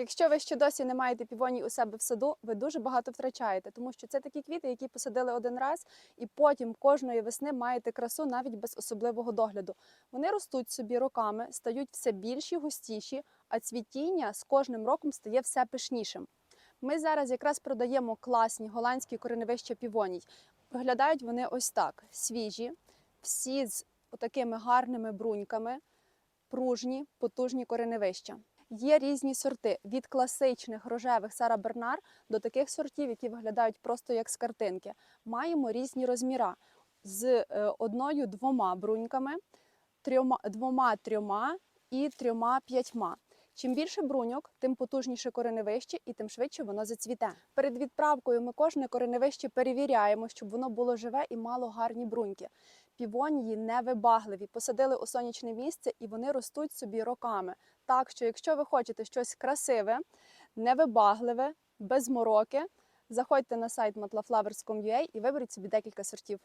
Якщо ви ще досі не маєте півоній у себе в саду, ви дуже багато втрачаєте, тому що це такі квіти, які посадили один раз, і потім кожної весни маєте красу навіть без особливого догляду. Вони ростуть собі роками, стають все більші, густіші, а цвітіння з кожним роком стає все пишнішим. Ми зараз якраз продаємо класні голландські кореневища півоній. Виглядають вони ось так: свіжі, всі з такими гарними бруньками, пружні, потужні кореневища. Є різні сорти від класичних рожевих Сара Бернар до таких сортів, які виглядають просто як з картинки. Маємо різні розміра з е, одною-двома бруньками, трьома, двома-трьома і трьома-п'ятьма. Чим більше бруньок, тим потужніше кореневище і тим швидше воно зацвіте. Перед відправкою ми кожне кореневище перевіряємо, щоб воно було живе і мало гарні бруньки. Півонії невибагливі, посадили у сонячне місце і вони ростуть собі роками. Так що, якщо ви хочете щось красиве, невибагливе, без мороки, заходьте на сайт matlaflowers.com.ua і виберіть собі декілька сортів.